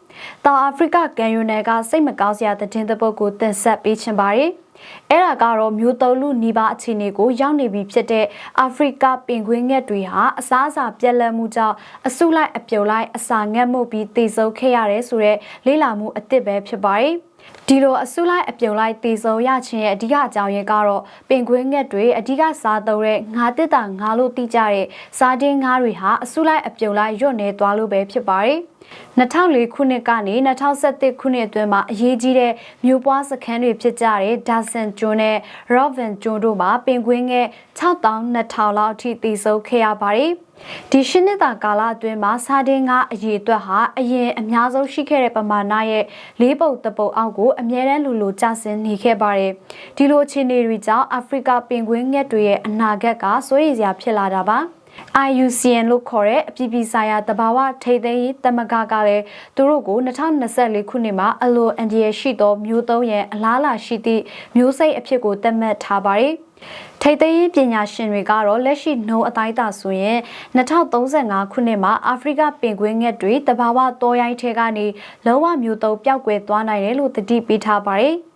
။တောင်အာဖရိကကန်ယူနယ်ကစိတ်မကောင်းစရာသတင်းတစ်ပုဒ်ကိုတင်ဆက်ပေးချင်ပါတယ်။အဲ့ဒါကတော့မျိုးတုံးလူနီးပါးအခြေအနေကိုရောက်နေပြီဖြစ်တဲ့အာဖရိကပင်ကွင်းငှက်တွေဟာအစားအစာပြက်လက်မှုကြောင့်အဆုလိုက်အပြုံလိုက်အစာငတ်မှုပြီးတည်ဆုံခဲ့ရတယ်ဆိုတဲ့လေ့လာမှုအသစ်ပဲဖြစ်ပါတယ်။ ဒီလိုအဆုလိုက်အပြုံလိုက်တည်ဆုံရခြင်းရဲ့အဓိကအကြောင်းရင်းကတော့ပင်ကွင်းငှက်တွေအဓိကစားသုံးတဲ့ငါးတစ်တာငါးလို့သိကြတဲ့စားတင်းငါးတွေဟာအဆုလိုက်အပြုံလိုက်ညွတ်နေသွားလို့ပဲဖြစ်ပါတယ်။2004ခုနှစ်ကနေ2017ခုနှစ်အတွင်းမှာအရေးကြီးတဲ့မြို့ပွားစခန်းတွေဖြစ်ကြတဲ့ဒါဆန်ကျွန်းနဲ့ Robin ကျွန်းတို့မှာပင်ကွင်းငယ်6200လောက်အထိတည်ဆုံခဲ့ရပါတယ်။ဒီရှင်းနှစ်တာကာလအတွင်းမှာစာတင်းကအရေးအတွက်ဟာအရင်အများဆုံးရှိခဲ့တဲ့ပမာဏရဲ့လေးပုံတပုံအောက်ကိုအမြဲတမ်းလူလိုကျဆင်းနေခဲ့ပါတယ်။ဒီလိုအခြေအနေတွေကြောင့်အာဖရိကပင်ကွင်းငှက်တွေရဲ့အနာဂတ်ကစိုးရိမ်စရာဖြစ်လာတာပါ။ IUCN လို့ခေါ်တဲ့အပြည်ပြည်ဆိုင်ရာတဘာဝထိပ်သိမ်းရေးတမကကလည်းသူတို့ကို2024ခုနှစ်မှာအလိုအန်ဒီယရှိသောမျိုးသုံးရဲ့အလားအလာရှိသည့်မျိုးစိတ်အဖြစ်ကိုသတ်မှတ်ထားပါတယ်။ထိပ်သိမ်းရေးပညာရှင်တွေကတော့လက်ရှိနှုံအတိုင်းတာဆိုရင်2035ခုနှစ်မှာအာဖရိကပင်ကွင်းငှက်တွေတဘာဝတောရိုင်းထဲကနေလောဝမျိုးသုံးပျောက်ကွယ်သွားနိုင်တယ်လို့သတိပေးထားပါတယ်။